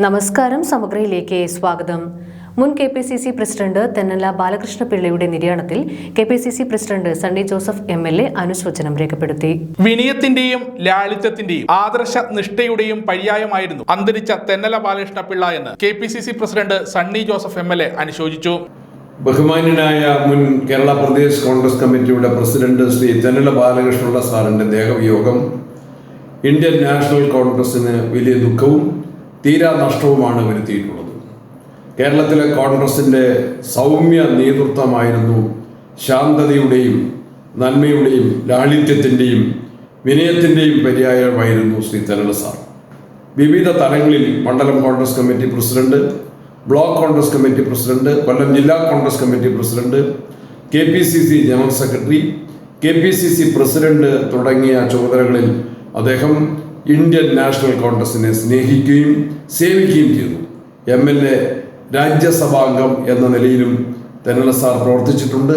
നമസ്കാരം സമഗ്രയിലേക്ക് സ്വാഗതം. മുൻ K P C C president Thennala ബാലകൃഷ്ണപിള്ളയുടെ നിര്യാണത്തിൽ K P C C president Sunny Joseph M L A അനുശോചനം രേഖപ്പെടുത്തി. വിനയത്തിന്റെയും ലാളിത്യത്തിന്റെയും ആദർശ നിഷ്ഠയുടെയും പര്യായമായിരുന്നു അന്തരിച്ച തെന്നല ബാലകൃഷ്ണപിള്ള എന്ന് K P C C president Sunny Joseph M L A അനുശോചിച്ചു. ബഹുമാന്യനായ മുൻ കേരള പ്രദേശ് കോൺഗ്രസ് കമ്മിറ്റിയുടെ പ്രസിഡന്റ് ശ്രീ തെന്നല ബാലകൃഷ്ണപിള്ള സാറിന്റെ ദേഹവിയോഗം ഇന്ത്യൻ നാഷണൽ കോൺഗ്രസിന് വലിയ ദുഃഖവും തീരാ നഷ്ടവുമാണ് വരുത്തിയിട്ടുള്ളത്. കേരളത്തിലെ കോൺഗ്രസിന്റെ സൗമ്യ നേതൃത്വമായിരുന്നു ശാന്തതയുടെയും നന്മയുടെയും ലാളിത്യത്തിന്റെയും വിനയത്തിന്റെയും പര്യായമായിരുന്നു ശ്രീ തരള സാർ. വിവിധ തലങ്ങളിൽ മണ്ഡലം Congress committee president block Congress committee president Kollam ജില്ലാ Congress committee president K P C C general secretary K P C C president തുടങ്ങിയ ചുമതലകളിൽ അദ്ദേഹം ഇന്ത്യൻ നാഷണൽ കോൺഗ്രസിനെ സ്നേഹിക്കുകയും സേവിക്കുകയും ചെയ്തു. എം എൽ എ രാജ്യസഭാംഗം എന്ന നിലയിലും തെന്നല സാർ പ്രവർത്തിച്ചിട്ടുണ്ട്.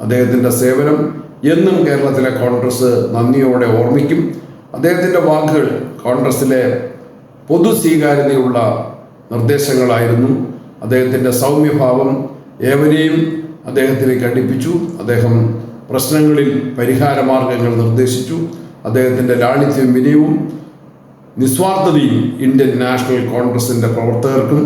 അദ്ദേഹത്തിന്റെ സേവനം എന്നും കേരളത്തിലെ കോൺഗ്രസ് നന്ദിയോടെ ഓർമ്മിക്കും. അദ്ദേഹത്തിന്റെ വാക്കുകൾ കോൺഗ്രസിലെ പൊതു സ്വീകാര്യതയുള്ള നിർദ്ദേശങ്ങളായിരുന്നു. അദ്ദേഹത്തിന്റെ സൗമ്യഭാവം ഏവരെയും അദ്ദേഹത്തിനെ അടുപ്പിച്ചു. അദ്ദേഹം പ്രശ്നങ്ങളിൽ പരിഹാരമാർഗങ്ങൾ നിർദ്ദേശിച്ചു. അദ്ദേഹത്തിന്റെ ലാളിത്യവും വിനയവും നിസ്വാർത്ഥതയും ഇന്ത്യൻ നാഷണൽ കോൺഗ്രസിന്റെ പ്രവർത്തകർക്കും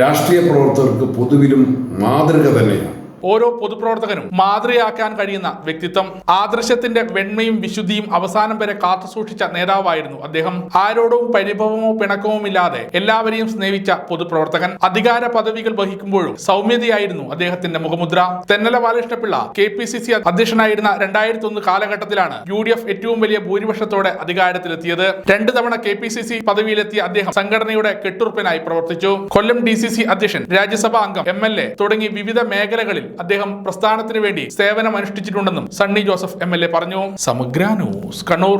രാഷ്ട്രീയ പ്രവർത്തകർക്ക് പൊതുവിലും മാതൃക തന്നെയാണ്. ഓരോ പൊതുപ്രവർത്തകനും മാതൃയാക്കാൻ കഴിയുന്ന വ്യക്തിത്വം. ആദർശത്തിന്റെ വെണ്മയും വിശുദ്ധിയും അവസാനം വരെ കാത്തുസൂക്ഷിച്ച നേതാവായിരുന്നു അദ്ദേഹം. ആരോടും പരിഭവമോ പിണക്കവും ഇല്ലാതെ എല്ലാവരെയും സ്നേഹിച്ച പൊതുപ്രവർത്തകൻ. അധികാര പദവികൾ വഹിക്കുമ്പോഴും സൗമ്യതയായിരുന്നു അദ്ദേഹത്തിന്റെ മുഖമുദ്ര. Thennala Balakrishna Pillai K P C C അധ്യക്ഷനായിരുന്ന രണ്ടായിരത്തി ഒന്ന് കാലഘട്ടത്തിലാണ് യു ഡി എഫ് ഏറ്റവും വലിയ ഭൂരിപക്ഷത്തോടെ അധികാരത്തിലെത്തിയത്. രണ്ട് തവണ കെ പി സി സി പദവിയിലെത്തിയ അദ്ദേഹം സംഘടനയുടെ കെട്ടുറപ്പിനായി പ്രവർത്തിച്ചു. കൊല്ലം ഡി സി സി അധ്യക്ഷൻ രാജ്യസഭാ അംഗം എം എൽ എ തുടങ്ങി വിവിധ മേഖലകളിൽ അദ്ദേഹം പ്രസ്ഥാനത്തിന് വേണ്ടി സേവനം അനുഷ്ഠിച്ചിട്ടുണ്ടെന്നും Sunny Joseph M L A പറഞ്ഞു. സമഗ്ര ന്യൂസ് കണ്ണൂർ.